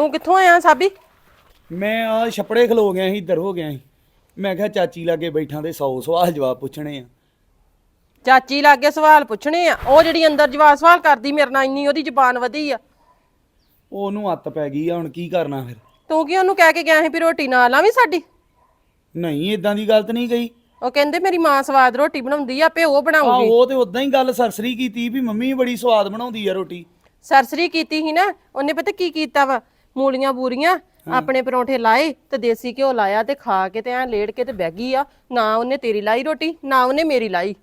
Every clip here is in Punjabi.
ਤੂੰ ਕਿੱਥੋਂ ਆਇਆ ਸਾਬੀ? ਮੈਂ ਆ ਛਪੜੇ ਖਲੋ ਗਿਆ ਸੀ ਇੱਧਰ ਹੋ ਗਿਆ ਸੀ। ਮੈਂ ਕਿਹਾ ਚਾਚੀ ਲਾਗੇ ਬੈਠਾਂ ਦੇ 100 ਸਵਾਲ ਜਵਾਬ ਪੁੱਛਣੇ ਆ। ਚਾਚੀ ਲਾਗੇ ਸਵਾਲ ਪੁੱਛਣੇ ਆ। ਉਹ ਜਿਹੜੀ ਅੰਦਰ ਜਵਾਬ ਸਵਾਲ ਕਰਦੀ ਮੇਰੇ ਨਾਲ ਇੰਨੀ ਉਹਦੀ ਜ਼ਬਾਨ ਵਧੀ ਆ। ਉਹਨੂੰ ਅੱਤ ਪੈ ਗਈ ਆ ਹੁਣ ਕੀ ਕਰਨਾ ਫਿਰ? ਤੂੰ ਕੀ ਉਹਨੂੰ ਕਹਿ ਕੇ ਗਿਆ ਸੀ ਵੀ ਰੋਟੀ ਨਾਲ ਆਵੀਂ ਸਾਡੀ? ਨਹੀਂ ਇਦਾਂ ਦੀ ਗੱਲ ਤਾਂ ਨਹੀਂ ਗਈ ਉਹ ਕਹਿੰਦੇ ਮੇਰੀ ਮਾਂ ਸਵਾਦ ਰੋਟੀ ਬਣਾਉਂਦੀ ਆ ਆਪੇ ਉਹ ਆ ਬਣਾਉਂਗੀ ਉਹ ਤੇ ਉਦਾਂ ਹੀ ਗੱਲ ਸਰਸਰੀ ਕੀਤੀ ਵੀ ਮੰਮੀ ਬੜੀ ਸਵਾਦ ਬਣਾਉਂਦੀ ਆ ਰੋਟੀ। ਸਰਸਰੀ ਕੀਤੀ ਸੀ ਨਾ ਉਹਨੇ ਪਤਾ ਕੀ ਕੀਤਾ ਵਾ? ਮੂਲੀਆਂ ਬੂਰੀਆਂ ਆਪਣੇ ਪਰੌਂਠੇ ਲਾਏ ਤੇ ਦੇਸੀ ਘਿਓ ਲਾਇਆ ਤੇ ਖਾ ਕੇ ਤੇ ਐ ਲੇੜ ਕੇ ਤੇ ਬਹਿ ਗਈ ਆ। ਨਾ ਉਹਨੇ ਤੇਰੀ ਲਾਈ ਰੋਟੀ ਨਾ ਉਹਨੇ ਮੇਰੀ ਲਾਈ।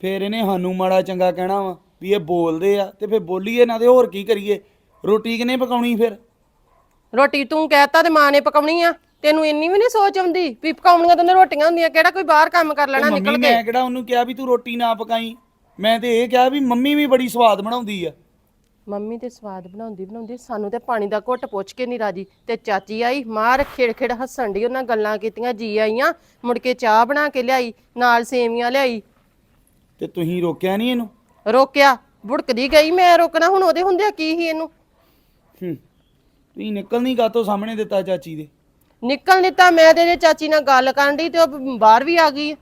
ਫਿਰ ਇਹਨੇ ਸਾਨੂੰ ਮਾੜਾ ਚੰਗਾ ਕਹਿਣਾ ਵਾ ਵੀ ਇਹ ਬੋਲਦੇ ਆ ਤੇ ਫਿਰ ਬੋਲੀਏ ਨਾ ਤੇ ਹੋਰ ਕੀ ਕਰੀਏ? ਰੋਟੀ ਕਿਨੇ ਪਕਾਉਣੀ ਫਿਰ? ਰੋਟੀ ਤੂੰ ਕਹਿਤਾ ਤੇ ਮਾਂ ਨੇ ਪਕਾਉਣੀ ਆ। ਤੈਨੂੰ ਇੰਨੀ ਵੀ ਨਹੀਂ ਸੋਚ ਆਉਂਦੀ ਵੀ ਪਕਾਉਣੀਆਂ ਤਾਂ ਰੋਟੀਆਂ ਹੁੰਦੀਆਂ ਕਿਹੜਾ ਕੋਈ ਬਾਹਰ ਕੰਮ ਕਰ ਲੈਣਾ ਮੰਮੀ ਨਿਕਲ ਕੇ? ਮੈਂ ਕਿਹੜਾ ਉਹਨੂੰ ਕਿਹਾ ਵੀ ਤੂੰ ਰੋਟੀ ਨਾ ਪਕਾਈ? ਮੈਂ ਤੇ ਇਹ ਕਿਹਾ ਵੀ ਮੰਮੀ ਵੀ ਬੜੀ ਸਵਾਦ ਬਣਾਉਂਦੀ ਆ। ਮੰਮੀ ਤੇ ਸਵਾਦ ਬਣਾਉਂਦੀ ਬਣਾਉਂਦੀ ਸਾਨੂੰ ਤੇ ਪਾਣੀ ਦਾ ਘੁੱਟ ਪੁੱਛ ਕੇ ਨਹੀਂ ਰਾਜੀ ਤੇ ਚਾਚੀ ਆਈ ਮਾਰ ਖੇੜ-ਖੇੜ ਹੱਸਣ ਦੀ ਉਹਨਾਂ ਗੱਲਾਂ ਕੀਤੀਆਂ ਜੀ ਆਈਆਂ ਮੁੜ ਕੇ ਚਾਹ ਬਣਾ ਕੇ ਲਿਆਈ ਨਾਲ ਸੇਵੀਆਂ ਲਿਆਈ। ਤੇ ਤੁਸੀਂ ਰੋਕਿਆ ਨਹੀਂ ਇਹਨੂੰ? ਰੋਕਿਆ ਭੁੜਕਦੀ ਗਈ ਮੈਂ ਰੋਕਣਾ ਹੁਣ ਉਹਦੇ ਹੁੰਦਿਆ ਕੀ ਸੀ ਇਹਨੂੰ? ਹੂੰ ਤੁਸੀਂ ਨਿਕਲ ਨਹੀਂ ਗਾਤੋਂ ਸਾਹਮਣੇ ਦਿੱਤਾ ਚਾਚੀ ਦੇ। ਨਿਕਲ ਦਿੱਤਾ ਮੈਂ ਤੇ ਇਹਦੇ ਚਾਚੀ ਨਾਲ ਗੱਲ ਕਰਨ ਦੀ ਤੇ ਉਹ ਬਾਹਰ ਵੀ ਆ ਗਈ।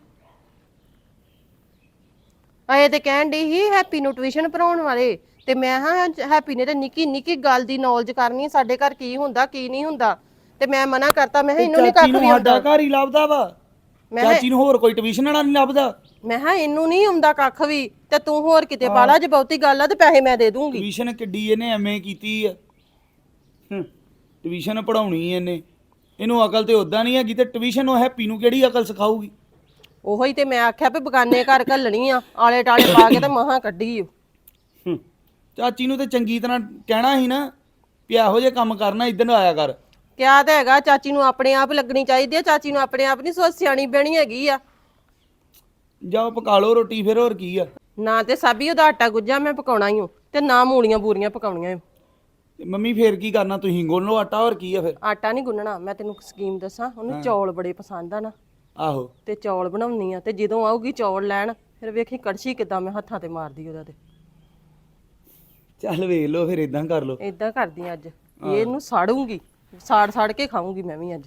ਆਏ ਤੇ ਕਹਿਣ ਦੀ ਹੀ ਹੈਪੀ ਨੂੰ ਟਿਊਸ਼ਨ ਪੜਾਉਣ ਵਾਲੇ। ਤੇ ਮੈਂ ਹਾਂ ਹੈਪੀ ਨੇ ਤੇ ਨਿੱਕੀ ਨਿੱਕੀ ਗੱਲ ਦੀ ਨੌਲੇਜ ਕਰਨੀ ਸਾਡੇ ਘਰ ਕੀ ਹੁੰਦਾ ਕੀ ਨਹੀਂ ਹੁੰਦਾ। ਤੇ ਮੈਂ ਮਨਾ ਕਰਤਾ ਮੈਂ ਕਿਹਾ ਇਹਨੂੰ ਨਹੀਂ ਚਾਚੀ ਕੱਖ ਨੂੰ ਵੀ ਸਾਡਾ ਆਉਂਦਾ। ਘਰ ਹੀ ਲੱਭਦਾ ਵਾ। ਮੈਂ ਚਾਚੀ ਨੂੰ ਹੋਰ ਕੋਈ ਟਿਊਸ਼ਨ ਵਾਲਾ ਨਹੀਂ ਲੱਭਦਾ। ਮੈਂ ਕਿਹਾ ਇਹਨੂੰ ਨਹੀਂ ਆਉਂਦਾ ਕੱਖ ਵੀ ਤੇ ਤੂੰ ਹੋਰ ਕਿਤੇ ਪਾਲਾ ਜੇ ਬਹੁਤੀ ਗੱਲ ਆ ਤੇ ਪੈਸੇ ਮੈਂ ਦੇ ਦੂੰਗੀ। ਟਿਊਸ਼ਨ ਕਿੱਡੀ ਇਹਨੇ ਐਵੇਂ ਕੀਤੀ ਆ। ਹੂੰ ਟਿਊਸ਼ਨ ਪੜਾਉਣੀ ਇਹਨੇ। ਇਹਨੂੰ ਅਕਲ ਤੇ ਉਦਾਂ ਨਹੀਂ ਹੈਗੀ ਤੇ ਟਿਊਸ਼ਨ ਉਹ ਹੈਪੀ ਨੂੰ ਕਿਹੜੀ ਅਕਲ ਸਿਖਾਊਗੀ? ਉਹੋ ਹੀ ਤੇ ਮੈਂ ਆਖਿਆ ਵੀ ਬਗਾਨੇ ਘਰ ਘੱਲਣੀ ਆ ਆਲੇ ਟਾਲੇ ਪਾ ਕੇ ਤੇ ਮਹਾ ਕੱਢੀ ਓ। ਚਾਚੀ ਨੂੰ ਤੇ ਚੰਗੀ ਤਰ੍ਹਾਂ ਕਹਿਣਾ ਸੀ ਨਾ ਵੀ ਇਹੋ ਜਿਹੇ ਕੰਮ ਕਰਨਾ ਇਦਾਂ ਆਇਆ ਕਰ। ਕਿਹਾ ਤਾਂ ਹੈਗਾ ਚਾਚੀ ਨੂੰ ਆਪਣੇ ਆਪ ਲੱਗਣੀ ਚਾਹੀਦੀ ਆ ਚਾਚੀ ਨੂੰ ਆਪਣੇ ਆਪ ਨਹੀਂ ਸੋਚ ਸਿਆਣੀ ਬਣੀ ਹੈਗੀ ਆ। ਜਾਓ ਪਕਾ ਲਓ ਰੋਟੀ ਫਿਰ ਹੋਰ ਕੀ ਆ? ਨਾ ਤੇ ਸਾਬੀ ਉਹਦਾ ਆਟਾ ਗੁੱਜਾ ਮੈਂ ਪਕਾਉਣਾ ਹੀ ਹੂੰ ਤੇ ਨਾ ਮੂਲੀਆਂ ਬੂਰੀਆਂ ਪਕਾਉਣੀਆਂ ਈ। ਤੇ ਮੰਮੀ ਫੇਰ ਕੀ ਕਰਨਾ ਤੁਸੀਂ ਗੁੰਨ ਲਓ ਆਟਾ ਹੋਰ ਕੀ ਆ ਫਿਰ? ਆਟਾ ਨਹੀਂ ਗੁੰਨਣਾ ਮੈਂ ਤੈਨੂੰ ਸਕੀਮ ਦੱਸਾਂ ਉਹਨੂੰ ਚੌਲ ਬੜੇ ਪਸੰਦ ਆ ਨਾ। ਆਹੋ। ਤੇ ਚੌਲ ਬਣਾਉਣੀ ਆ ਤੇ ਜਦੋਂ ਆਊਗੀ ਚੌਲ ਲੈਣ ਫਿਰ ਵੇਖੀ ਕੜਛੀ ਕਿਦਾਂ ਮੈਂ ਹੱਥਾਂ ਤੇ ਮਾਰਦੀ ਉਹਦਾ ਤੇ। ਚੱਲ ਵੇਖ ਲਓ ਫਿਰ ਇਦਾਂ ਕਰ ਲਓ। ਇਦਾਂ ਕਰਦੀ ਆਂ ਅੱਜ। ਇਹਨੂੰ ਸਾੜੂੰਗੀ। ਸਾੜ ਸਾੜ ਕੇ ਖਾਊਂਗੀ ਮੈਂ ਵੀ ਅੱਜ।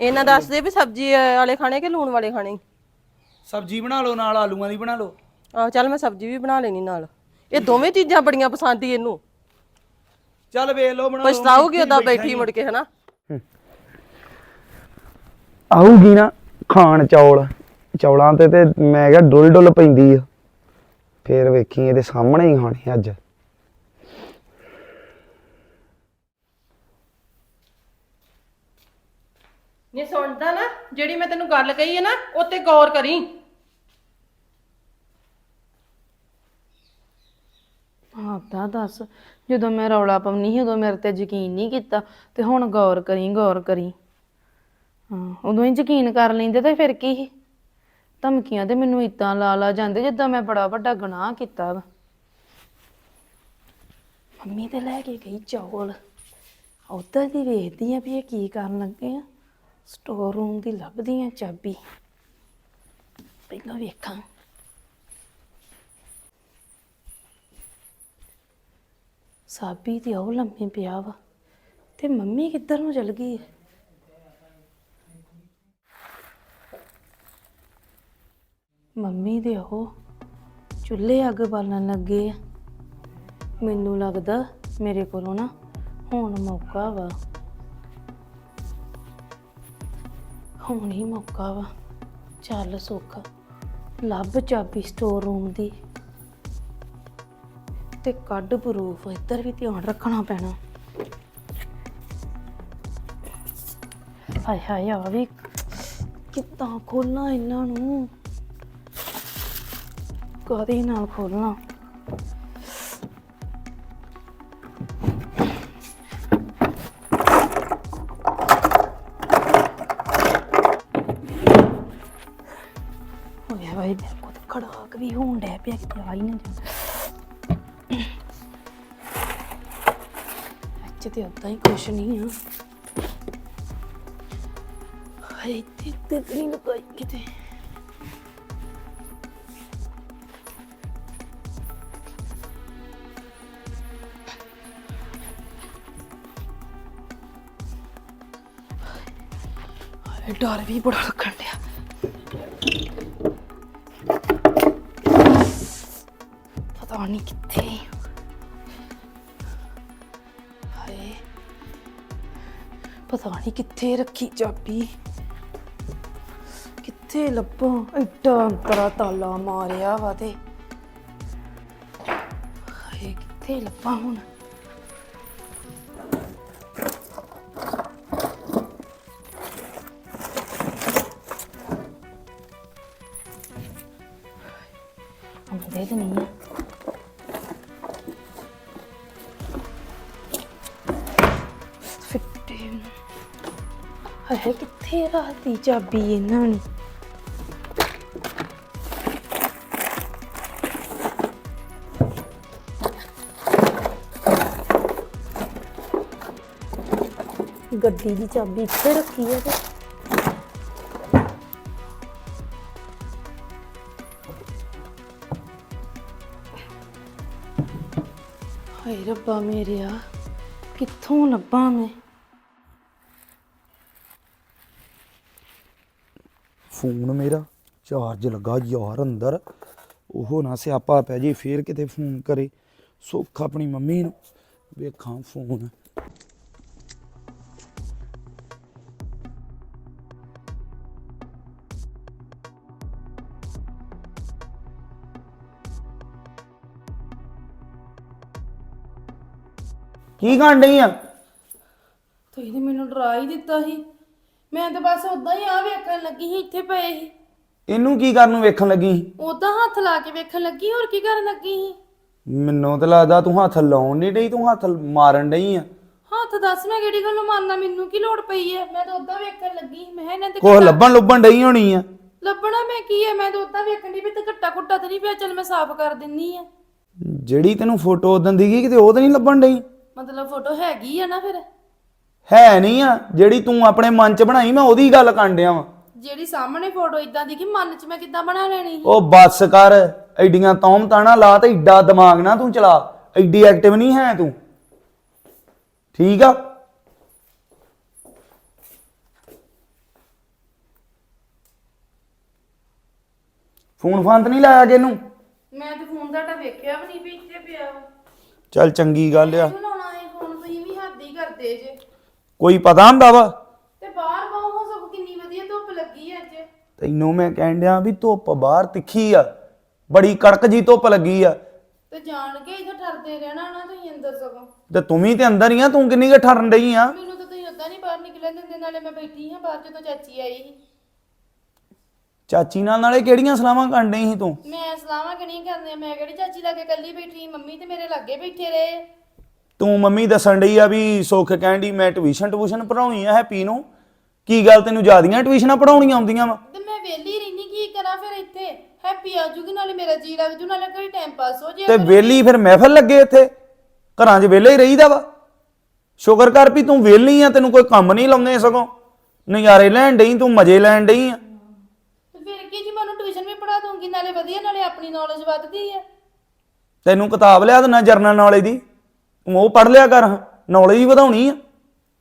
ਇਹਨਾਂ ਦੱਸਦੇ ਵੀ ਸਬਜ਼ੀ ਵਾਲੇ ਖਾਣੇ ਕਿ ਲੂਣ ਵਾਲੇ ਖਾਣੇ? ਸਬਜ਼ੀ ਬਣਾ ਲਓ ਨਾਲ ਆਲੂਆਂ ਦੀ ਬਣਾ ਲਓ। ਆਹ ਚੱਲ ਮੈਂ ਸਬਜ਼ੀ ਵੀ ਬਣਾ ਲੈਣੀ ਨਾਲ। ਇਹ ਦੋਵੇਂ ਚੀਜ਼ਾਂ ਬੜੀਆਂ ਪਸੰਦ ਹੀ ਇਹਨੂੰ। ਚੱਲ ਵੇਖ ਲਓ ਬਣਾ ਲਓ। ਪਛਤਾਊਗੀ ਉਦਾਂ ਬੈਠੀ ਮੁੜ ਕੇ ਹਨਾ? ਆਊਗੀ ਨਾ ਖਾਣ ਚੌਲ। ਚੌਲਾਂ ਤੇ ਤੇ ਮੈਂ ਕਿਹਾ ਡੁੱਲ ਡੁੱਲ ਪੈਂਦੀ ਆ। ਫੇਰ ਵੇਖੀ ਇਹਦੇ ਸਾਹਮਣੇ ਹੀ ਖਾਣੀ ਅੱਜ। ਨਹੀਂ ਸੁਣਦਾ ਨਾ, ਜਿਹੜੀ ਮੈਂ ਤੈਨੂੰ ਗੱਲ ਕਹੀ ਹੈ ਨਾ, ਉੱਤੇ ਗੌਰ ਕਰੀ। ਆਪਦਾ ਦੱਸ, ਜਦੋਂ ਮੈਂ ਰੌਲਾ ਪਾਉਣੀ ਸੀ, ਉਦੋਂ ਮੇਰੇ ਤੇ ਯਕੀਨ ਨਹੀਂ ਕੀਤਾ, ਤੇ ਹੁਣ ਗੌਰ ਕਰੀ ਗੌਰ ਕਰੀ। ਹਾਂ, ਉਦੋਂ ਹੀ ਯਕੀਨ ਕਰ ਲੈਂਦੇ ਤੇ ਫਿਰ ਕੀ ਸੀ? ਧਮਕੀਆਂ ਤੇ ਮੈਨੂੰ ਇਤਾਂ ਲਾ ਲਾ ਜਾਂਦੇ, ਜਿੱਦਾਂ ਮੈਂ ਬੜਾ ਵੱਡਾ ਗੁਨਾਹ ਕੀਤਾ ਵਾ। ਮੰਮੀ ਤੇ ਲੈ ਕੇ ਗਈ ਚੌਲ। ਉੱਧਰ ਦੀ ਵੇਖਦੀ ਆ ਵੀ ਇਹ ਕੀ ਕਰਨ ਲੱਗੇ ਆ। ਸਟੋਰ ਰੂਮ ਦੀ ਲੱਭਦੀ ਆ ਚਾਬੀ। ਪਹਿਲਾਂ ਵੇਖਾਂ। ਸਾਬੀ ਤੇ ਉਹ ਲੰਮੇ ਪਿਆ ਵਾ। ਤੇ ਮੰਮੀ ਕਿੱਧਰ ਨੂੰ ਚਲ ਗਈ ਹੈ ਮੰਮੀ ਦੇ ਉਹ ਚੁੱਲ੍ਹੇ ਅੱਗ ਬਾਲਣ ਲੱਗੇ ਆ। ਮੈਨੂੰ ਲੱਗਦਾ ਮੇਰੇ ਕੋਲੋਂ ਨਾ ਹੁਣ ਮੌਕਾ ਵਾ। ਹੁਣ ਹੀ ਮੌਕਾ ਵਾ। ਚੱਲ ਸੁੱਖ, ਲੱਭ ਚਾਬੀ ਸਟੋਰ ਰੂਮ ਦੀ। ਤੇ ਕੱਢ ਪ੍ਰੂਫ ਇੱਧਰ ਵੀ ਧਿਆਨ ਰੱਖਣਾ ਪੈਣਾ। ਹਾਏ ਹਾਏ, ਆ ਵੀ ਕਿੱਦਾਂ ਖੋਲਣਾ ਇਹਨਾਂ ਨੂੰ। ਕਾਹਦੇ ਨਾਲ ਖੋਲਣਾ ਵੀ ਹੋਣ ਡੈ ਪਿਆ ਕਿਤੇ ਆਈ ਨਾ ਜਾ ਅੱਜ ਤੇ ਉਦਾਂ ਹੀ ਕੁਛ ਨਹੀਂ ਆ। ਹਾਏ ਤੇ ਤੇ ਨਹੀਂ ਕੋਈ ਕਿਤੇ। ਡਰ ਵੀ ਬੜਾ ਲੱਗਣ ਡਿਆ। ਪਤਾ ਨਹੀਂ ਕਿੱਥੇ ਹਾਏ ਪਤਾ ਨਹੀਂ ਕਿੱਥੇ ਰੱਖੀ ਚਾਬੀ। ਕਿੱਥੇ ਲੱਭਾਂ? ਐਡਾ ਅੰਤਰਾ ਤਾਲਾ ਮਾਰਿਆ ਵਾ ਤੇ। ਹਾਏ, ਕਿੱਥੇ ਲੱਭਾਂ ਹੁਣ? ਕਿੱਥੇ ਚਾਬੀ ਇਹਨਾਂ ਨੇ। ਗੱਡੀ ਦੀ ਚਾਬੀ ਇੱਥੇ ਰੱਖੀ ਹੈ ਤੇ। ਹਾਏ ਰੱਬਾ ਮੇਰਿਆ, ਕਿੱਥੋਂ ਲੱਭਾਂ ਮੈਂ? ਫੋਨ ਮੇਰਾ, ਚਾਰਜ ਲੱਗਾ ਯਾਰ ਅੰਦਰ। ਉਹ ਨਾ ਸਿਆਪਾ ਪੈ ਜੇ, ਫੇਰ ਕਿਤੇ ਫੋਨ ਕਰੇ। ਸੁੱਖ ਆਪਣੀ ਮੰਮੀ ਨੂੰ। ਵੇਖਾਂ ਫੋਨ। ਕੀ ਕਰਨ ਡਈ ਆ? ਤੁਸੀਂ ਤੇ ਮੈਨੂੰ ਡਰਾ ਹੀ ਦਿੱਤਾ ਸੀ। ਮੈਂ ਤਾਂ ਬਸ ਉਦਾਂ ਹੀ ਆ ਵੇਖਣ ਲੱਗੀ ਸੀ ਇੱਥੇ ਪਏ ਸੀ। ਇਹਨੂੰ ਕੀ ਕਰਨ ਨੂੰ ਵੇਖਣ ਲੱਗੀ? ਉਦਾਂ ਹੱਥ ਲਾ ਕੇ ਵੇਖਣ ਲੱਗੀ ਹੋਰ ਕੀ ਕਰਨ ਲੱਗੀ ਸੀ? ਮੈਨੂੰ ਤਾਂ ਲੱਗਦਾ ਤੂੰ ਹੱਥ ਲਾਉਣ ਨਹੀਂ ਡਈ ਤੂੰ ਹੱਥ ਮਾਰਨ ਡਈ ਆ। ਹੱਥ ਦੱਸ ਮੈਂ ਕਿਹੜੀ ਗੱਲੋਂ ਮੰਨਣਾ ਮੈਨੂੰ ਕੀ ਲੋੜ ਪਈ ਹੈ ਮੈਂ ਤਾਂ ਉਦਾਂ ਵੇਖਣ ਲੱਗੀ ਸੀ। ਮੈਂ ਕਿਹਾ ਇਹਨਾਂ ਤੇ ਕੁਛ ਲੱਭਣ ਲੁੱਭਣ ਡਈ ਹੋਣੀ ਆ। ਲੱਭਣਾ ਮੈਂ ਕੀ ਹੈ ਮੈਂ ਤਾਂ ਉਦਾਂ ਵੇਖਣ ਦੀ ਵੀ ਤੇ ਘੱਟਾ ਘੁੱਟਾ ਤੇ ਨਹੀਂ ਪਿਆ ਚੱਲ ਮੈਂ ਸਾਫ਼ ਕਰ ਦਿੰਨੀ ਆ। ਜਿਹੜੀ ਤੈਨੂੰ ਫੋਟੋ ਉਦੋਂ ਦਿਖੀ ਕਿਤੇ ਉਹ ਤਾਂ ਨਹੀਂ ਲੱਭਣ ਡਈ? ਮਤਲਬ ਫੋਟੋ ਹੈਗੀ ਆ ਨਾ ਫਿਰ। ਹੈ ਨਹੀਂ ਆ ਜਿਹੜੀ ਤੂੰ ਆਪਣੇ ਮਨ 'ਚ ਬਣਾਈ ਮੈਂ ਉਹਦੀ ਗੱਲ ਕਰਨ ਡਿਆ ਵਾਂ। ਜਿਹੜੀ ਸਾਹਮਣੇ ਫੋਟੋ ਇਦਾਂ ਦੀ ਕਿ ਮਨ 'ਚ ਮੈਂ ਕਿੱਦਾਂ ਬਣਾ ਲੈਣੀ ਸੀ? ਉਹ ਬੱਸ ਕਰ ਐਡੀਆਂ ਤੌਮ ਤਾਣਾ ਲਾ ਤੇ ਏਡਾ ਦਿਮਾਗ ਨਾ ਤੂੰ ਚਲਾ ਐਡੀ ਐਕਟਿਵ ਨਹੀਂ ਹੈ ਤੂੰ। ਠੀਕ ਆ? ਫੋਨ ਫਾਨ ਤਾਂ ਨਹੀਂ ਲਾਇਆ ਕਿ ਇਹਨੂੰ? ਮੈਂ ਤੇ ਫੋਨ ਤੁਹਾਡਾ ਵੇਖਿਆ ਵੀ ਨਹੀਂ ਵੀ ਇੱਥੇ ਪਿਆ ਵਾ। ਚੱਲ ਚੰਗੀ ਗੱਲ ਆ। ਕਿਉਂ ਲਾਉਣਾ ਹੈ ਫੋਨ? ਤੁਸੀਂ ਵੀ ਹੱਦ ਹੀ ਕਰਦੇ ਜੇ। ਕੋਈ ਪਤਾ ਹੁੰਦਾ ਵਾ? ਤੇ ਬਾਹਰ ਬਾਹੋਂ ਸਭ ਕਿੰਨੀ ਵਧੀਆ ਧੁੱਪ ਲੱਗੀ ਅੱਜ। ਤੈਨੂੰ ਮੈਂ ਕਹਿਣ ਡਿਆ ਵੀ ਧੁੱਪ ਬਾਹਰ ਤਿੱਖੀ ਆ। ਬੜੀ ਕੜਕ ਜੀ ਧੁੱਪ ਲੱਗੀ ਆ। ਤੇ ਜਾਣ ਕੇ ਇੱਥੇ ਠਰਦੇ ਰਹਿਣਾ ਨਾ ਤੁਸੀਂ ਅੰਦਰ ਸਗੋਂ। ਤੇ ਤੂੰ ਵੀ ਤੇ ਅੰਦਰ ਹੀ ਆ ਤੂੰ ਕਿੰਨੀ ਕੁ ਠਰਨ ਡਈ ਆ? ਮੈਨੂੰ ਤਾਂ ਤੁਸੀਂ ਉਦਾਂ ਨਹੀਂ ਬਾਹਰ ਨਿਕਲਣ ਦਿੰਦੇ ਨਾਲੇ ਮੈਂ ਬੈਠੀ ਹਾਂ ਬਾਹਰ ਜਦੋਂ ਚਾਚੀ ਆਈ ਸੀ। ਚਾਚੀ ਨਾਲ ਨਾਲੇ ਕਿਹੜੀਆਂ ਸਲਾਹਾਂ ਕਰਨ ਡਈ ਸੀ ਤੂੰ? ਮੈਂ ਸਲਾਹਾਂ ਕਿਹੜੀਆਂ ਕਰਨੀਆਂ ਮੈਂ ਕਿਹੜੀ ਚਾਚੀ ਲਾਗੇ ਇਕੱਲੀ ਬੈਠੀ ਮੰਮੀ ਤੇ ਮੇਰੇ ਲਾਗੇ ਬੈਠੇ ਰਹੇ। ਤੂੰ ਮੰਮੀ ਦੱਸਣ ਡਈ ਆ ਵੀ ਸੁੱਖ ਕਹਿੰਦੀ ਮੈਂ ਟਿਊਸ਼ਨ ਟਿਊਸ਼ਨ ਪੜਾਉਣੀ ਆ ਹੈਪੀ ਨੂੰ। ਕੀ ਗੱਲ ਤੈਨੂੰ ਜਿਆਦੀਆਂ ਟਿਊਸ਼ਨਾਂ ਪੜਾਉਣੀਆਂ ਆਉਂਦੀਆਂ ਵਾ? ਤੇ ਮੈਂ ਵਿਹਲੀ ਰਹਿਣੀ ਕੀ ਕਰਾਂ ਫਿਰ ਇੱਥੇ? ਹੈਪੀ ਆਜੂਗੀ ਨਾਲੇ ਮੇਰਾ ਜੀ ਲੱਗ ਜੂ ਨਾਲੇ ਕੋਈ ਟਾਈਮ ਪਾਸ ਹੋ ਤੇ ਜਾਏ ਵੇਲੀ ਫਿਰ ਮਹਿਫਲ ਲੱਗੇ ਇੱਥੇ? ਘਰਾਂ 'ਚ ਵਿਹਲੇ ਹੀ ਰਹੀਦਾ ਵਾ? ਸ਼ੁਕਰ ਕਰ ਵੀ ਤੂੰ ਵਿਹਲੀ ਆ ਤੈਨੂੰ ਕੋਈ ਕੰਮ ਨਹੀਂ ਲਾਉਂਦੇ ਸਗੋਂ। ਨਜ਼ਾਰੇ ਲੈਣ ਡਈ ਤੂੰ ਮਜ਼ੇ ਲੈਣ ਡਈ ਆ। ਤੇ ਫਿਰ ਕੀ ਜੀ ਮੈਂ ਉਹਨੂੰ ਟਿਊਸ਼ਨ ਵੀ ਪੜਾ ਦੂੰਗੀ ਨਾਲੇ ਵਧੀਆ ਨਾਲੇ ਆਪਣੀ ਨੌਲੇਜ ਵੱਧਦੀ ਹੈ ਤੈਨੂੰ ਕਿਤਾਬ ਲਿਆ ਦੇਣਾ ਜਰਨਲ ਨੌਲੇਜ ਦੀ? ਤੂੰ ਉਹ ਪੜ ਲਿਆ ਕਰ ਨੌਲੇਜ ਵਧਾਉਣੀ ਆ।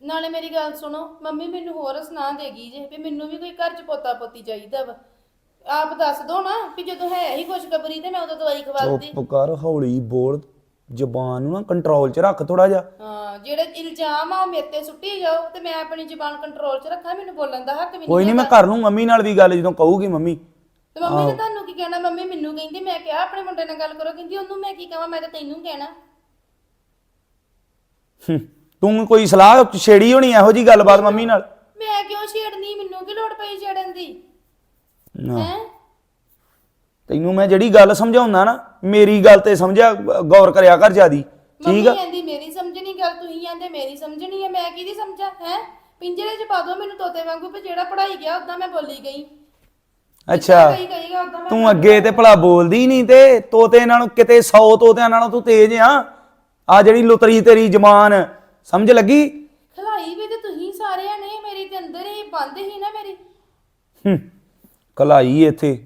ਨਾਲੇ ਮੇਰੀ ਗੱਲ ਸੁਣੋ ਮੰਮੀ ਮੈਨੂੰ ਹੋਰ ਸੁਣਾ ਦੇਗੀ ਜੇ ਵੀ ਮੈਨੂੰ ਵੀ ਕੋਈ ਘਰ ਚ ਪੋਤਾ ਪੋਤੀ ਚਾਹੀਦਾ ਵਾ। ਆਪ ਦੱਸ ਦੋ ਨਾ ਵੀ ਜਦੋਂ ਹੈ ਹੀ ਖੁਸ਼ਖਬਰੀ ਤੇ ਮੈਂ ਉਦੋਂ ਦਵਾਈ ਖਵਾਲਦੀ ਚੁੱਪ ਕਰ ਹੌਲੀ ਬੋਲ ਜ਼ਬਾਨ ਨੂੰ ਨਾ ਕੰਟਰੋਲ 'ਚ ਰੱਖ ਥੋੜਾ ਜਿਹਾ। ਹਾਂ ਜਿਹੜੇ ਇਲਜ਼ਾਮ ਆ ਉਹ ਮੇਰੇ ਤੇ ਸੁੱਟੀ ਜਾਓ ਤੇ ਮੈਂ ਆਪਣੀ ਜ਼ੁਬਾਨ ਕੰਟਰੋਲ 'ਚ ਰੱਖਾਂ ਮੈਨੂੰ ਬੋਲਣ ਦਾ ਹੱਕ ਵੀ ਕੋਈ ਨਹੀਂ ਨਹੀਂ ਮੈਂ ਕਰ ਲੂੰ ਮੰਮੀ ਨਾਲ ਵੀ ਗੱਲ ਜਦੋਂ ਕਹੂਗੀ ਮੰਮੀ। ਤੇ ਮੰਮੀ ਨੇ ਤੁਹਾਨੂੰ ਕੀ ਕਹਿਣਾ? ਮੰਮੀ ਮੈਨੂੰ ਕਹਿੰਦੀ ਮੈਂ ਕਿਹਾ ਆਪਣੇ ਮੁੰਡੇ ਨਾਲ ਗੱਲ ਕਰੋ ਕਹਿੰਦੀ ਉਹਨੂੰ ਮੈਂ ਕੀ ਕਹਾਂ ਮੈਂ ਤਾਂ ਤੈਨੂੰ ਕਹਿਣਾ। ਹੂੰ, ਤੂੰ ਕੋਈ ਸਲਾਹ ਛੇੜੀ ਹੋਣੀ ਇਹੋ ਜੀ ਗੱਲਬਾਤ ਮੰਮੀ ਨਾਲ? ਮੈਂ ਕਿਉਂ ਛੇੜਨੀ? ਮੈਨੂੰ ਕੀ ਲੋੜ ਪਈ ਛੇੜਨ ਦੀ? ਨਾ। ਹੈ? ਤੈਨੂੰ ਮੈਂ ਜਿਹੜੀ ਗੱਲ ਸਮਝਾਉਣਾ ਨਾ ਮੇਰੀ ਗੱਲ ਤੇ ਸਮਝਿਆ ਗੌਰ ਕਰਿਆ ਕਰ ਜਿਆਦੀ। ਮੰਮੀ ਠੀਕ ਆ? ਕਹਿੰਦੀ ਮੇਰੀ ਸਮਝਣੀ ਗੱਲ ਤੁਸੀਂ ਕਹਿੰਦੇ ਮੇਰੀ ਸਮਝਣੀ ਹੈ ਮੈਂ ਕਿਹਦੀ ਸਮਝਾਂ? ਹੈ? ਪਿੰਜਰੇ 'ਚ ਪਾ ਦਿਓ ਮੈਨੂੰ ਤੋਤੇ ਵਾਂਗੂ ਵੀ ਜਿਹੜਾ ਪੜਾਈ ਗਿਆ ਉਦਾਂ ਮੈਂ ਬੋਲੀ ਗਈ। ਅੱਛਾ। ਕਹੀ ਗਈਗਾ ਉਦਾਂ ਮੈਂ ਤੂੰ ਅੱਗੇ ਤੇ ਭਲਾ ਬੋਲਦੀ ਨਹੀਂ ਤੇ ਤੋਤੇ ਨਾਲੋਂ ਕਿਤੇ 100 ਤੋਤਿਆਂ ਨਾਲੋਂ ਤੂੰ ਤੇਜ਼ ਆ। ਆ ਜਿਹੜੀ ਲੁਤਰੀ ਤੇਰੀ ਜ਼ਮਾਨ ਸਮਝ ਲੱਗੀ? ਖਲਾਈ ਵੀ ਤੇ ਤੁਸੀਂ ਸਾਰਿਆਂ ਨੇ ਮੇਰੀ ਤੇ ਅੰਦਰ ਹੀ ਬੰਦ ਹੀ ਨਾ ਮੇਰੀ। ਹੂੰ, ਕਲਾਈ ਇੱਥੇ।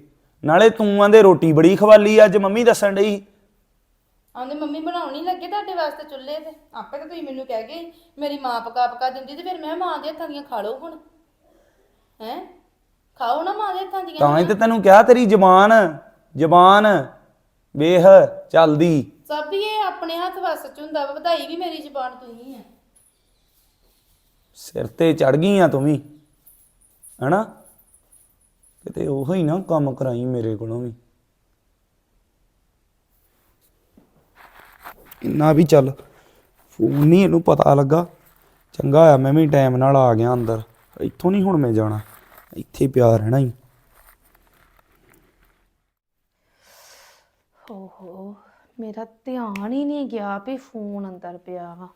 ਨਾਲੇ ਤੂੰ ਆਂਦੇ ਰੋਟੀ ਬੜੀ ਖਵਾਲੀ ਅੱਜ ਮੰਮੀ ਦੱਸਣ ਡਈ? ਆਂਦੇ ਮੰਮੀ ਬਣਾਉਣੀ ਲੱਗੇ ਤੁਹਾਡੇ ਵਾਸਤੇ ਚੁੱਲ੍ਹੇ ਤੇ। ਆਪੇ ਤਾਂ ਤੁਸੀਂ ਮੈਨੂੰ ਕਹਿ ਗਏ ਮੇਰੀ ਮਾਂ ਪਕਾ ਪਕਾ ਦਿੰਦੀ ਤੇ ਫਿਰ ਮੈਂ ਮਾਂ ਦੇ ਹੱਥਾਂ ਦੀਆਂ ਖਾ ਲਓ ਹੁਣ। ਹੈ? ਖਾਓ ਨਾ ਮਾਂ ਦੇ ਹੱਥਾਂ ਦੀਆਂ। ਤਾਂ ਹੀ ਤੇ ਤੈਨੂੰ ਕਿਹਾ ਤੇਰੀ ਜ਼ਬਾਨ ਜ਼ਬਾਨ ਵੇਖ ਚੱਲਦੀ। ਸਭ ਹੀ ਇਹ ਆਪਣੇ ਹੱਥ ਵਸ ਚ ਹੁੰਦਾ ਵਾ, ਵਧਾਈ ਵੀ ਮੇਰੀ ਜ਼ਬਾਨ ਤੁਸੀਂ ਆ। ਸਿਰ ਤੇ ਚੜ ਗਈ ਆ ਤੂੰ ਵੀ, ਹਨਾ? ਕਿਤੇ ਉਹੋ ਹੀ ਨਾ ਕੰਮ ਕਰਾਈ ਮੇਰੇ ਕੋਲੋਂ ਵੀ। ਇੰਨਾ ਵੀ ਚੱਲ, ਫੋਨ ਨਹੀਂ ਇਹਨੂੰ ਪਤਾ ਲੱਗਾ। ਚੰਗਾ ਆ, ਮੈਂ ਵੀ ਟਾਈਮ ਨਾਲ ਆ ਗਿਆ ਅੰਦਰ। ਇੱਥੋਂ ਨਹੀਂ ਹੁਣ ਮੈਂ ਜਾਣਾ, ਇੱਥੇ ਹੀ ਪਿਆ ਰਹਿਣਾ ਹੀ ਮੇਰਾ ਧਿਆਨ ਹੀ ਨਹੀਂ ਗਿਆ ਵੀ ਫੋਨ ਅੰਦਰ ਪਿਆ ਵਾ।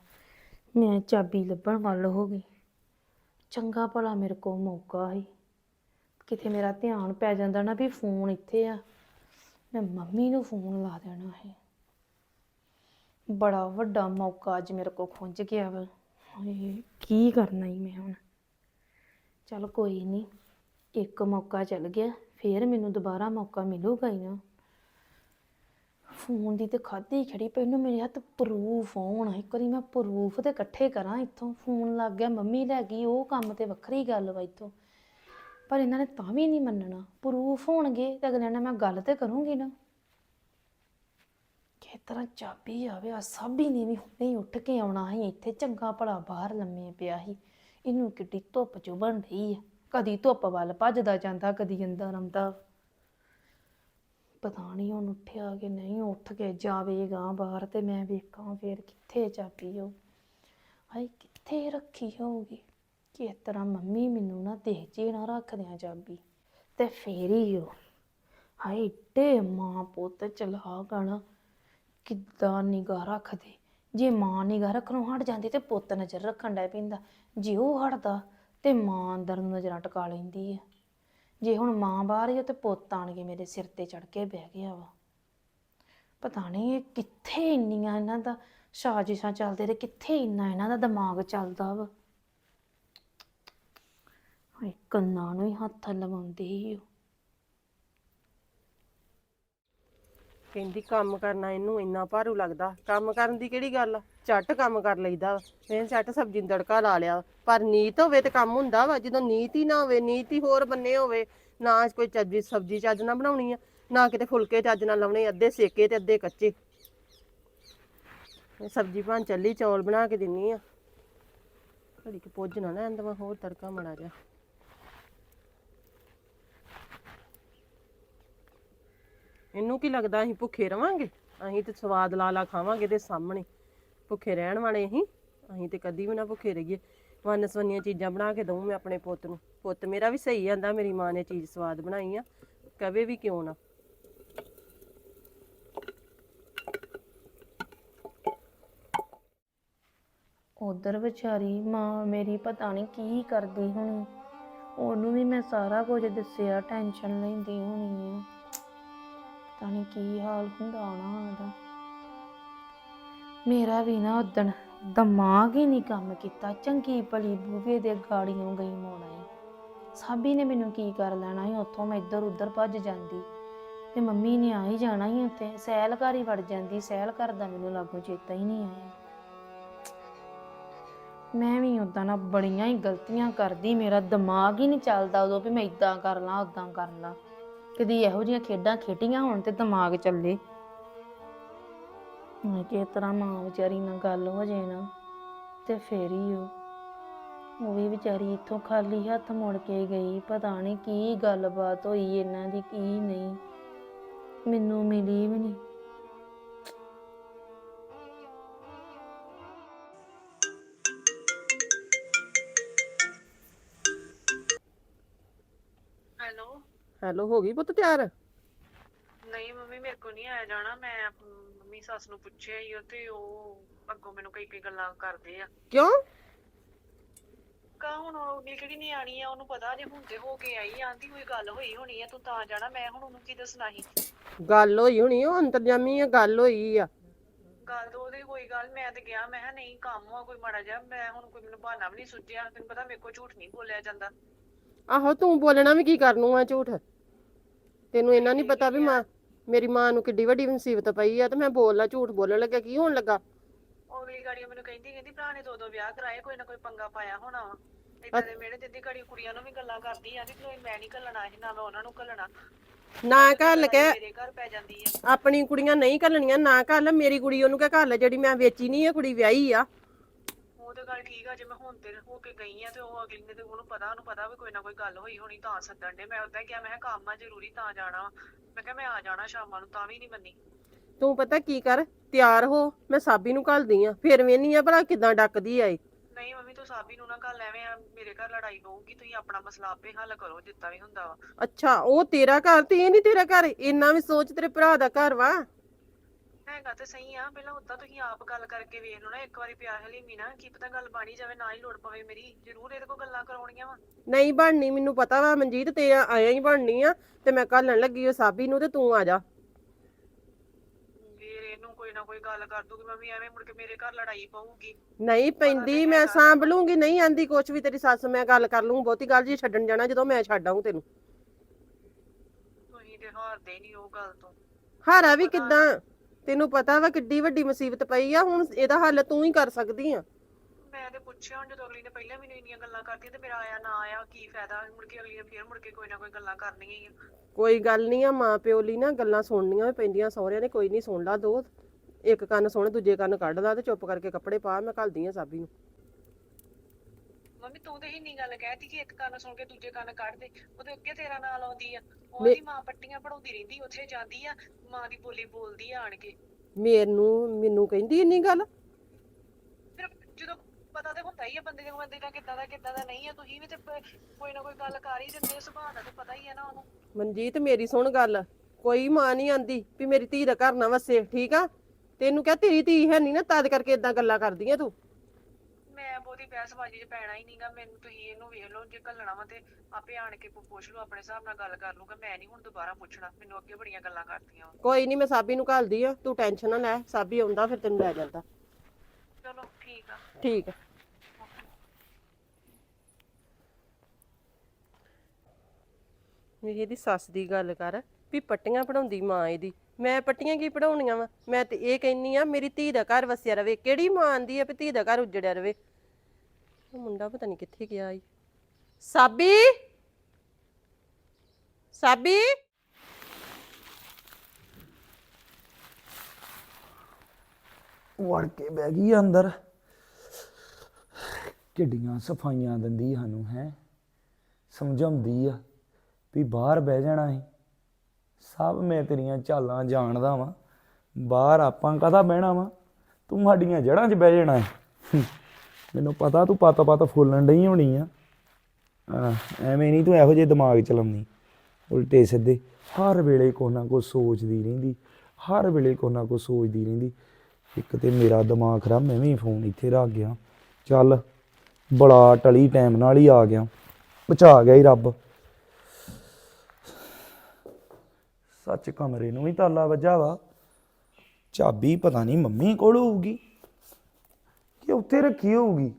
ਮੈਂ ਚਾਬੀ ਲੱਭਣ ਵੱਲ ਹੋ ਗਈ। ਚੰਗਾ ਭਲਾ ਮੇਰੇ ਕੋਲ ਮੌਕਾ ਸੀ। ਕਿਤੇ ਮੇਰਾ ਧਿਆਨ ਪੈ ਜਾਂਦਾ ਨਾ ਵੀ ਫੋਨ ਇੱਥੇ ਆ। ਮੈਂ ਮੰਮੀ ਨੂੰ ਫੋਨ ਲਾ ਦੇਣਾ ਹੈ ਬੜਾ ਵੱਡਾ ਮੌਕਾ ਅੱਜ ਮੇਰੇ ਕੋਲ ਖੁੰਝ ਗਿਆ ਵਾ। ਹਾਏ, ਕੀ ਕਰਨਾ ਹੀ ਮੈਂ ਹੁਣ? ਚਲ ਕੋਈ ਨਹੀਂ ਇੱਕ ਮੌਕਾ ਚੱਲ ਗਿਆ, ਫੇਰ ਮੈਨੂੰ ਦੁਬਾਰਾ ਮੌਕਾ ਮਿਲੂਗਾ ਹੀ ਨਾ। ਫੋਨ ਦੀ ਤੇ ਖਾਦੀ ਖੜੀ ਪਹਿਲਾਂ ਮੇਰੇ ਹੱਥ ਪ੍ਰੂਫ ਆਉਣ, ਇੱਕ ਵਾਰੀ ਮੈਂ ਪ੍ਰੂਫ ਤੇ ਇਕੱਠੇ ਕਰਾਂ ਇੱਥੋਂ। ਫੋਨ ਲੱਗ ਗਿਆ, ਮੰਮੀ ਲੈ ਗਈ, ਉਹ ਕੰਮ ਤੇ ਵੱਖਰੀ ਗੱਲ ਵਾ ਇੱਥੋਂ। ਪਰ ਇਹਨਾਂ ਨੇ ਤਾਂ ਵੀ ਨਹੀਂ ਮੰਨਣਾ। ਪ੍ਰੂਫ ਹੋਣਗੇ ਤੇ ਅਗਲੇ ਨਾਲ ਮੈਂ ਗੱਲ ਤੇ ਕਰੂੰਗੀ ਨਾ। ਕਿਸ ਤਰ੍ਹਾਂ ਚਾਬੀ ਆਵੇ ਆ ਹੀ ਨੇ ਵੀ ਹੁਣੇ ਉੱਠ ਕੇ ਆਉਣਾ ਸੀ, ਇੱਥੇ ਚੰਗਾ ਭਲਾ ਬਾਹਰ ਲੰਮੇ ਪਿਆ ਸੀ। ਇਹਨੂੰ ਕਿੱਡੀ ਧੁੱਪ ਚੁਭਣ ਰਹੀ ਆ। ਕਦੀ ਧੁੱਪ ਵੱਲ ਭੱਜਦਾ ਜਾਂਦਾ, ਕਦੀ ਅੰਦਰ ਆਉਂਦਾ। ਪਤਾ ਨਹੀਂ ਹੁਣ ਉੱਠਿਆ ਕਿ ਨਹੀਂ, ਉੱਠ ਕੇ ਜਾਵੇਗਾ ਬਾਹਰ ਤੇ ਮੈਂ ਵੇਖਾਂ ਫੇਰ ਕਿੱਥੇ ਚਾਬੀ ਹੋ ਹਾਏ, ਕਿੱਥੇ ਰੱਖੀ ਹੋਊਗੀ ਕਿਸ ਤਰ੍ਹਾਂ ਮੰਮੀ ਮੈਨੂੰ ਨਾ ਦੇਖ ਨਾ ਨਾ ਰੱਖਦਿਆਂ ਚਾਬੀ। ਤੇ ਫੇਰ ਹੀ ਉਹ, ਹਾਏ, ਏਡੇ ਮਾਂ ਪੁੱਤ ਚਲਾ ਗਾਣਾ ਕਿੱਦਾਂ ਨਿਗਾਹ ਰੱਖਦੇ। ਜੇ ਮਾਂ ਨਿਗਾਹ ਰੱਖਣੋਂ ਹਟ ਜਾਂਦੀ ਤੇ ਪੁੱਤ ਨਜ਼ਰ ਰੱਖਣ ਡੈ ਪੈਂਦਾ। ਜੇ ਉਹ ਹਟਦਾ ਤੇ ਮਾਂ ਅੰਦਰ ਨੂੰ ਨਜ਼ਰਾਂ ਟਕਾ ਲੈਂਦੀ ਹੈ ਜੇ ਹੁਣ ਮਾਂ ਬਾਹਰ ਹੀ ਆ ਤੇ ਪੁੱਤ ਆਣ ਕੇ ਮੇਰੇ ਸਿਰ ਤੇ ਚੜ ਕੇ ਬਹਿ ਗਿਆ ਵਾ। ਪਤਾ ਨਹੀਂ ਇਹ ਕਿੱਥੇ ਇੰਨੀਆਂ ਇਹਨਾਂ ਦਾ ਸਾਜ਼ਿਸ਼ਾਂ ਚੱਲਦੇ ਤੇ ਕਿੱਥੇ ਇੰਨਾ ਇਹਨਾਂ ਦਾ ਦਿਮਾਗ ਚੱਲਦਾ ਵਾ। ਹਾਏ, ਕੰਨਾਂ ਨੂੰ ਹੀ ਹੱਥ ਲਵਾਉਂਦੇ ਹੀ ਉਹ। ਕਹਿੰਦੀ ਕੰਮ ਕਰਨਾ ਇਹਨੂੰ ਇੰਨਾ ਭਾਰੂ ਲੱਗਦਾ। ਕੰਮ ਕਰਨ ਦੀ ਕਿਹੜੀ ਗੱਲ ਆ? ਝੱਟ ਕੰਮ ਕਰ ਲਈਦਾ ਵਾ। ਮੈਂ ਝੱਟ ਸਬਜ਼ੀ ਨੂੰ ਤੜਕਾ ਲਾ ਲਿਆ ਵਾ। ਪਰ ਨੀਤ ਹੋਵੇ ਤੇ ਕੰਮ ਹੁੰਦਾ ਵਾ। ਜਦੋਂ ਨੀਤ ਹੀ ਨਾ ਹੋਵੇ, ਨੀਤ ਹੀ ਹੋਰ ਬੰਨੇ ਹੋਵੇ, ਨਾ ਕੋਈ ਚੱਜੀ ਸਬਜ਼ੀ ਚੱਜ ਨਾਲ ਬਣਾਉਣੀ ਆ, ਨਾ ਕਿਤੇ ਫੁਲਕੇ ਚੱਜ ਨਾਲ ਲਾਉਣੇ, ਅੱਧੇ ਸੇਕੇ ਤੇ ਅੱਧੇ ਕੱਚੇ। ਇਹ ਸਬਜ਼ੀ ਬਣ ਚੱਲੀ, ਚੌਲ ਬਣਾ ਕੇ ਦਿੰਨੀ ਆ। ਘੜੀ ਕਿ ਪੁੱਜ ਨਾ ਲੈਣ ਦਵਾਂ, ਹੋਰ ਤੜਕਾ ਮੜਾ ਜਾ ਇਹਨੂੰ ਕੀ ਲੱਗਦਾ ਅਸੀਂ ਭੁੱਖੇ ਰਵਾਂਗੇ? ਅਸੀਂ ਤੇ ਸਵਾਦ ਲਾ ਲਾ ਖਾਵਾਂਗੇ ਦੇ ਸਾਹਮਣੇ। ਭੁੱਖੇ ਰਹਿਣ ਵਾਲੇ ਅਸੀਂ ਅਸੀਂ ਤੇ ਕਦੀ ਵੀ ਨਾ ਭੁੱਖੇ ਰਹੀਏ। ਵੰਨ ਚੀਜ਼ਾਂ ਬਣਾ ਕੇ ਦਊਂ ਮੈਂ ਆਪਣੇ ਪੁੱਤ ਨੂੰ। ਪੁੱਤ ਮੇਰਾ ਵੀ ਸਹੀ ਆਂਦਾ, ਮੇਰੀ ਮਾਂ ਨੇ ਚੀਜ਼ ਸਵਾਦ ਬਣਾਈ ਆ, ਕਵੇ ਵੀ ਕਿਉਂ ਨਾ। ਉਧਰ ਵਿਚਾਰੀ ਮਾਂ ਮੇਰੀ ਪਤਾ ਨਹੀਂ ਕੀ ਕਰਦੀ ਹੋਣੀ। ਉਹਨੂੰ ਵੀ ਮੈਂ ਸਾਰਾ ਕੁਝ ਦੱਸਿਆ, ਟੈਨਸ਼ਨ ਲੈਂਦੀ ਹੋਣੀ ਹੈ ਪਤਾ ਨਹੀਂ ਕੀ ਹਾਲ ਹੁੰਦਾ ਹੋਣਾ ਉਹਦਾ। ਮੇਰਾ ਵੀ ਨਾ ਉਦਣ ਦਿਮਾਗ ਹੀ ਨਹੀਂ ਕੰਮ ਕੀਤਾ। ਚੰਗੀ ਭਲੀ ਬੂਵੇ ਦੇ ਗਾੜੀਆਂ ਗਈ ਮੋਣਾ। ਹੈ ਸਾਬੀ ਨੇ ਮੈਨੂੰ ਕੀ ਕਰ ਲੈਣਾ ਸੀ? ਉੱਥੋਂ ਮੈਂ ਇੱਧਰ ਉੱਧਰ ਭੱਜ ਜਾਂਦੀ। ਤੇ ਮੰਮੀ ਨੇ ਆ ਹੀ ਜਾਣਾ ਹੀ ਉੱਥੇ। ਸੈਲ ਘਰ ਹੀ ਵੜ ਜਾਂਦੀ। ਸੈਲ ਘਰ ਦਾ ਮੈਨੂੰ ਲਾਗੂ ਚੇਤਾ ਹੀ ਨਹੀਂ ਆਇਆ। ਮੈਂ ਵੀ ਉਦਾਂ ਨਾ ਬੜੀਆਂ ਹੀ ਗਲਤੀਆਂ ਕਰਦੀ। ਮੇਰਾ ਦਿਮਾਗ ਹੀ ਨਹੀਂ ਚੱਲਦਾ ਉਦੋਂ ਵੀ ਮੈਂ ਇਦਾਂ ਕਰ ਲਾਂ ਉਦਾਂ ਕਰ ਲਾਂ। ਕਦੀ ਇਹੋ ਜਿਹੀਆਂ ਖੇਡਾਂ ਖੇਡੀਆਂ ਹੋਣ ਤੇ ਦਿਮਾਗ ਚੱਲੇ। ਮੈਂ ਕਿਸ ਤਰ੍ਹਾਂ ਮਾਂ ਵਿਚਾਰੀ ਨਾਲ ਗੱਲ ਹੋ ਜੇ ਨਾ ਤੇ ਫੇਰ ਹੀ ਉਹ ਉਹ ਵੀ ਵਿਚਾਰੀ ਇੱਥੋਂ ਖਾਲੀ ਹੱਥ ਮੁੜ ਕੇ ਗਈ ਪਤਾ ਨਹੀਂ ਕੀ ਗੱਲਬਾਤ ਹੋਈ ਇਹਨਾਂ ਦੀ ਕੀ ਨਹੀਂ। ਮੈਨੂੰ ਮਿਲੀ ਵੀ ਨਹੀਂ। ਹੈਲੋ। ਹੈਲੋ ਹੋ ਗਈ ਪੁੱਤ ਤਿਆਰ? ਨਹੀਂ ਮੰਮੀ ਮੇਰੇ ਕੋ ਨਹੀਂ ਆਇਆ ਜਾਣਾ ਮੈਂ ਆਪ- ਮੰਮੀ ਸੱਸ ਨੂੰ ਪੁੱਛਿਆ ਹੀ ਉਹ ਤੇ ਉਹ ਅੱਗੋਂ ਮੈਨੂੰ ਕਈ ਕਈ ਗੱਲਾਂ ਕਰਦੇ ਆ। ਕਿਉਂ? ਕਾ ਹੁਣ ਉਹ ਨੀ ਕਿਹੜੀ ਨਿਆਣੀ ਆ ਉਹਨੂੰ ਪਤਾ ਜੇ ਤੇ ਹੋ ਕੇ ਆਈ ਆਂਦੀ ਕੋਈ ਗੱਲ ਹੋਈ ਹੋਣੀ ਆ ਤੂੰ ਤਾਂ ਜਾਣਾ ਮੈਂ ਹੁਣ ਉਹਨੂੰ ਕੀ ਦੱਸਣਾ ਸੀ? ਗੱਲ ਹੋਈ ਹੋਣੀ ਉਹ ਅੰਤਰਜਾਮੀ ਆ ਗੱਲ ਹੋਈ ਆ। ਗੱਲ ਤਾਂ ਉਹਦੀ ਕੋਈ ਗੱਲ ਮੈਂ ਤੇ ਗਿਆ ਮੈਂ ਕਿਹਾ ਨਹੀਂ ਕੰਮ ਆ ਕੋਈ ਮਾੜਾ ਜਿਹਾ ਮੈਂ ਹੁਣ ਕੋਈ ਮੈਨੂੰ ਬਹਾਨਾ ਵੀ ਨਹੀਂ ਸੁਝਿਆ ਤੈਨੂੰ ਪਤਾ ਮੇਰੇ ਕੋ ਝੂਠ ਨਹੀਂ ਬੋਲਿਆ ਜਾਂਦਾ। ਆਹੋ ਤੂੰ ਬੋਲਣਾ ਵੀ ਕੀ ਕਰਨੂ ਆ ਝੂਠ? ਤੈਨੂੰ ਇਹਨਾਂ ਨਹੀਂ ਪਤਾ ਵੀ ਮਾਂ ਮੇਰੀ ਮਾਂ ਨੂੰ ਕਿੱਡੀ ਵੱਡੀ ਮੁਸੀਬਤ ਪਈ ਆ ਤੇ ਮੈਂ ਬੋਲਣਾ ਝੂਠ ਬੋਲਣ ਲੱਗਾ ਕੀ ਹੋਣ ਲੱਗਾ? ਉਹ ਅਗਲੀ ਗਾੜੀ ਮੈਨੂੰ ਕਹਿੰਦੀ ਕਹਿੰਦੀ ਭਰਾ ਨੇ ਦੋ ਦੋ ਵਿਆਹ ਕਰਾਏ ਕੋਈ ਨਾ ਕੋਈ ਪੰਗਾ ਪਾਇਆ ਹੋਣਾ ਵਾ। ਇਦਾਂ ਦੇ ਮੇਰੇ ਦਿੰਦੀ ਘੜੀ ਕੁੜੀਆਂ ਨੂੰ ਵੀ ਗੱਲਾਂ ਕਰਦੀ ਆ ਕਿ ਕੋਈ ਮੈਂ ਨਹੀਂ ਘੱਲਣਾ ਸੀ ਨਾ ਮੈਂ ਉਹਨਾਂ ਨੂੰ ਘੱਲਣਾ। ਨਾ ਘੱਲ ਕੇ ਮੇਰੇ ਘਰ ਪੈ ਜਾਂਦੀ ਆ। ਆਪਣੀ ਕੁੜੀਆਂ ਨਹੀਂ ਘੱਲਣੀਆਂ ਨਾ ਘੱਲ ਮੇਰੀ ਕੁੜੀ ਉਹਨੂੰ ਕਹਿ ਘੱਲ ਜਿਹੜੀ ਮੈਂ ਵੇਚੀ ਨਹੀਂ ਆ ਕੁੜੀ ਵਿਆਹੀ ਆ। ਤੇ ਗੱਲ ਠੀਕ ਆ ਜੇ ਮੈਂ ਹੁਣ ਤੇ ਹੋ ਕੇ ਗਈ ਆ ਤੇ ਉਹ ਅਗਲੀ ਨੇ ਤੇ ਉਹਨੂੰ ਪਤਾ ਉਹਨੂੰ ਪਤਾ ਵੀ ਕੋਈ ਨਾ ਕੋਈ ਗੱਲ ਹੋਈ ਹੋਣੀ ਤਾਂ ਸੱਦਣ ਦੇ ਮੈਂ ਉਦਾਂ ਕਿਹਾ ਮੈਂ ਕਿਹਾ ਕੰਮ ਆ ਜ਼ਰੂਰੀ ਤਾਂ ਜਾਣਾ ਵਾ। ਮੈਂ ਕਿਹਾ ਮੈਂ ਆ ਜਾਣਾ ਸ਼ਾਮਾਂ ਨੂੰ ਤਾਂ ਵੀ ਨਹੀਂ ਮੰਨੀ। ਤੂੰ ਪਤਾ ਕੀ ਕਰ ਤਿਆਰ ਹੋ ਮੈਂ ਸਾਬੀ ਨੂੰ ਘੱਲਦੀ ਆ ਫਿਰ ਵੇਨੀ ਆ ਭਲਾ ਕਿਦਾਂ ਡੱਕਦੀ ਆਈ ਨਹੀਂ ਮੰਮੀ ਤੂੰ ਸਾਬੀ ਨੂੰ ਨਾ ਕੱਲ ਐਵੇਂ ਆ ਮੇਰੇ ਘਰ ਲੜਾਈ ਪਊਗੀ ਤੁਸੀਂ ਆਪਣਾ ਮਸਲਾ ਆਪੇ ਹੱਲ ਕਰੋ ਜਿੱਦਾਂ ਵੀ ਹੁੰਦਾ ਵਾ। ਅੱਛਾ ਉਹ ਤੇਰਾ ਘਰ ਤੇ ਇਹ ਨਹੀਂ ਤੇਰਾ ਘਰ ਇੰਨਾ ਵੀ ਸੋਚ ਤੇਰੇ ਭਰਾ ਦਾ ਘਰ ਵਾ। ਹੈਗਾ ਤੇ ਸਹੀ ਆ ਪਹਿਲਾਂ ਉਦਾਂ ਤੁਸੀਂ ਆਪ ਗੱਲ ਕਰਕੇ ਵੇਖ ਲਓ ਨਾ ਇੱਕ ਵਾਰੀ ਪਿਆਰ ਹਲੀਮੀ ਨਾ ਕੀ ਪਤਾ ਗੱਲ ਬਣੀ ਜਾਵੇ ਨਾ ਹੀ ਲੋੜ ਪਵੇ ਮੇਰੀ ਜ਼ਰੂਰ ਇਹਦੇ ਕੋਲ ਗੱਲਾਂ ਕਰਾਉਣੀਆਂ ਵਾ। ਨਹੀਂ ਬਣਨੀ ਮੈਨੂੰ ਪਤਾ ਵਾ ਮਨਜੀਤ ਤੇ ਆਇਆ ਹੀ ਬਣਨੀ ਆ ਤੇ ਮੈਂ ਘੱਲਣ ਲੱਗੀ ਉਹ ਸਾਬੀ ਨੂੰ ਤੇ ਤੂੰ ਆ ਜਾ। ਫਿਰ ਇਹਨੂੰ ਕੋਈ ਨਾ ਕੋਈ ਗੱਲ ਕਰ ਦੂਗੀ ਮੰਮੀ ਐਵੇਂ ਮੁੜ ਕੇ ਮੇਰੇ ਘਰ ਲੜਾਈ ਪਊਗੀ। ਨਹੀਂ ਪੈਂਦੀ ਮੈਂ ਸਾਂਭ ਲੂੰਗੀ ਨਹੀਂ ਆਂਦੀ ਕੁਛ ਵੀ ਤੇਰੀ ਸੱਸ ਮੈਂ ਗੱਲ ਕਰ ਲੂੰ ਬਹੁਤੀ ਗੱਲ ਜੀ ਛੱਡਣ ਜਾਣਾ ਜਦੋਂ ਮੈਂ ਛੱਡ ਆਊਂ ਤੈਨੂੰ। ਤੁਸੀਂ ਤੇ ਹਾਰਦੇ ਨਹੀਂ ਉਹ ਗੱਲ ਤੋਂ। ਹਾਰਾ ਵੀ ਕਿੱਦਾਂ? ਤੈਨੂੰ ਪਤਾ ਵਾ ਕਿੱਡੀ ਵੱਡੀ ਮੁਸੀਬਤ ਪਈ ਆ ਹੁਣ ਇਹਦਾ ਹੱਲ ਤੂੰ ਹੀ ਕਰ ਸਕਦੀ ਆ। ਮੈਂ ਤੇ ਪੁੱਛਿਆ ਹੁਣ ਜਦੋਂ ਅਗਲੀ ਨੇ ਪਹਿਲਾਂ ਮੈਨੂੰ ਇੰਨੀਆਂ ਗੱਲਾਂ ਕਰਤੀਆਂ ਤੇ ਮੇਰਾ ਆਇਆ ਨਾ ਆਇਆ ਕੀ ਫਾਇਦਾ? ਮੁੜ ਕੇ ਅਗਲੀ ਨੇ ਫੇਰ ਮੁੜ ਕੇ ਕੋਈ ਨਾ ਕੋਈ ਗੱਲਾਂ ਕਰਨੀਆਂ ਹੀ ਆ। ਕੋਈ ਗੱਲ ਨਹੀਂ ਆ ਮਾਂ ਪਿਓ ਲਈ ਨਾ ਗੱਲਾਂ ਸੁਣਨੀਆਂ ਵੀ ਪੈਂਦੀਆਂ ਸਹੁਰਿਆਂ ਨੇ ਕੋਈ ਨਹੀਂ ਸੁਣ ਲਾ ਦੋ ਇੱਕ ਕੰਨ ਸੁਣ ਦੂਜੇ ਕੰਨ ਕੱਢ ਲਾ ਤੇ ਚੁੱਪ ਕਰਕੇ ਕੱਪੜੇ ਪਾ ਮੈਂ ਘੱਲਦੀ ਆ ਸਾਬੀ ਨੂੰ। ਮੰਮੀ ਤੂੰ ਤੇ ਇੰਨੀ ਗੱਲ ਕਹਿਤੀ ਕਿ ਇੱਕ ਕੰਨ ਸੁਣ ਕੇ ਦੂਜੇ ਕੰਨ ਕੱਢ ਦੇ ਉਹਦੇ ਅੱਗੇ ਤੇਰਾ ਨਾਂ ਲਾਉਂਦੀ ਆ। ਉਹਦੀ ਮਾਂ ਪੱਟੀਆਂ ਪੜਾਉਂਦੀ ਰਹਿੰਦੀ ਉੱਥੇ ਜਾਂਦੀ ਆ ਮਾਂ ਦੀ ਬੋਲੀ ਬੋਲਦੀ ਆ ਆਣ ਕੇ। ਮੈਨੂੰ ਮੈਨੂੰ ਕਹਿੰਦੀ ਇੰਨੀ ਗੱਲ? ਫਿਰ ਜਦੋਂ ਪਤਾ ਤੇ ਹੁੰਦਾ ਹੀ ਆ ਬੰਦੇ ਦੇ ਬੰਦੇ ਦਾ ਕਿੱਦਾਂ ਦਾ ਕਿੱਦਾਂ ਦਾ ਨਹੀਂ ਆ ਤੁਸੀਂ ਵੀ ਤੇ ਪ- ਕੋਈ ਨਾ ਕੋਈ ਗੱਲ ਕਰ ਹੀ ਦਿੰਦੇ ਹੋ, ਸੁਭਾਅ ਦਾ ਤੇ ਪਤਾ ਹੀ ਆ ਨਾ ਉਹਨੂੰ। ਮਨਜੀਤ ਮੇਰੀ ਸੁਣ ਗੱਲ। ਕੋਈ ਮਾਂ ਨਹੀਂ ਆਂਦੀ ਵੀ ਮੇਰੀ ਧੀ ਦਾ ਘਰ ਨਾ ਵਸੇ ਠੀਕ ਆ? ਤੈਨੂੰ ਕਹਿ ਤੇਰੀ ਧੀ ਹੈ ਨਹੀਂ ਨਾ ਤਦ ਕਰਕੇ ਇਦਾਂ ਗੱਲਾਂ ਕਰਦੀ ਆ ਤੂੰ। ਬਹੁਤੀ ਬਹਿਸਬਾਜ਼ੀ 'ਚ ਪੈਣਾ ਹੀ ਨਹੀਂਗਾ ਮੈਨੂੰ ਤੁਸੀਂ ਇਹਨੂੰ ਵੇਖ ਲਓ ਜੇ ਘੱਲਣਾ ਵਾ ਤੇ ਆਪੇ ਆਣ ਕੇ ਪੁੱਛ ਲਓ ਆਪਣੇ ਹਿਸਾਬ ਨਾਲ ਗੱਲ ਕਰ ਲੂਗਾ ਮੈਂ ਨਹੀਂ ਹੁਣ ਦੁਬਾਰਾ ਪੁੱਛਣਾ ਮੈਨੂੰ ਅੱਗੇ ਬੜੀਆਂ ਗੱਲਾਂ ਕਰਤੀਆਂ ਵਾ। ਕੋਈ ਨਹੀਂ ਮੈਂ ਸਾਬੀ ਨੂੰ ਘੱਲਦੀ ਆ ਤੂੰ ਟੈਨਸ਼ਨ ਨਾ ਲੈ ਸਾਬੀ ਆਉਂਦਾ ਫਿਰ ਤੈਨੂੰ ਲੈ ਜਾਂਦਾ। ਚਲੋ ਠੀਕ ਆ। ਠੀਕ ਆ। ਮੇਰੀ ਇਹਦੀ ਸੱਸ ਦੀ ਗੱਲ ਕਰ ਵੀ ਪੱਟੀਆਂ ਪੜਾਉਂਦੀ ਮਾਂ ਇਹਦੀ। ਮੈਂ ਪੱਟੀਆਂ ਕੀ ਪੜਾਉਣੀਆਂ ਵਾ? ਮੈਂ ਤੇ ਇਹ ਕਹਿੰਨੀ ਆ ਮੇਰੀ ਧੀ ਦਾ ਘਰ ਵਸਿਆ ਰਵੇ ਕਿਹੜੀ ਮਾਂ ਆਂਦੀ ਆ ਵੀ ਧੀ ਦਾ ਘਰ ਉਜੜਿਆ ਰਵੇ? ਉਹ ਮੁੰਡਾ ਪਤਾ ਨਹੀਂ ਕਿੱਥੇ ਗਿਆ ਈ। ਸਾਬੀ? ਸਾਬੀ? ਵੜ ਕੇ ਬਹਿ ਗਈ ਆ ਅੰਦਰ। ਕਿੱਡੀਆਂ ਸਫਾਈਆਂ ਦਿੰਦੀ ਸਾਨੂੰ, ਹੈ? ਸਮਝਾਉਂਦੀ ਆ ਵੀ ਬਾਹਰ ਬਹਿ ਜਾਣਾ ਹੈ ਸਭ ਮੈਂ ਤੇਰੀਆਂ ਚਾਲਾਂ ਜਾਣਦਾ ਵਾਂ। ਬਾਹਰ ਆਪਾਂ ਕਦਾ ਬਹਿਣਾ ਵਾ? ਤੂੰ ਸਾਡੀਆਂ ਜੜ੍ਹਾਂ 'ਚ ਬਹਿ ਜਾਣਾ ਹੈ। ਮੈਨੂੰ ਪਤਾ ਤੂੰ ਪਤ ਪਤ ਫੁੱਲਣ ਡਈ ਹੋਣੀ ਆ। ਹਾਂ, ਐਵੇਂ ਨਹੀਂ ਤੂੰ ਇਹੋ ਜਿਹੇ ਦਿਮਾਗ ਚਲਾਉਣੀ ਉਲਟੇ ਸਿੱਧੇ। ਹਰ ਵੇਲੇ ਕੁਛ ਨਾ ਕੋ ਸੋਚਦੀ ਰਹਿੰਦੀ। ਹਰ ਵੇਲੇ ਕੁਛ ਨਾ ਕੋ ਸੋਚਦੀ ਰਹਿੰਦੀ। ਇੱਕ ਤੇ ਮੇਰਾ ਦਿਮਾਗ ਖਰਾਬ ਮੈਂ ਵੀ ਫੋਨ ਇੱਥੇ ਰੱਖ ਗਿਆ। ਚੱਲ ਬੜਾ ਟਲੀ ਟਾਈਮ ਨਾਲ ਹੀ ਆ ਗਿਆ। ਬਚਾ ਗਿਆ ਹੀ ਰੱਬ। ਸੱਚ ਕਮਰੇ ਨੂੰ ਵੀ ਤਾਲਾ ਵੱਜਾ ਵਾ। ਚਾਬੀ ਪਤਾ ਨਹੀਂ ਮੰਮੀ ਕੋਲ ਹੋਊਗੀ। ਕਿ ਉੱਥੇ ਰੱਖੀ ਹੋਊਗੀ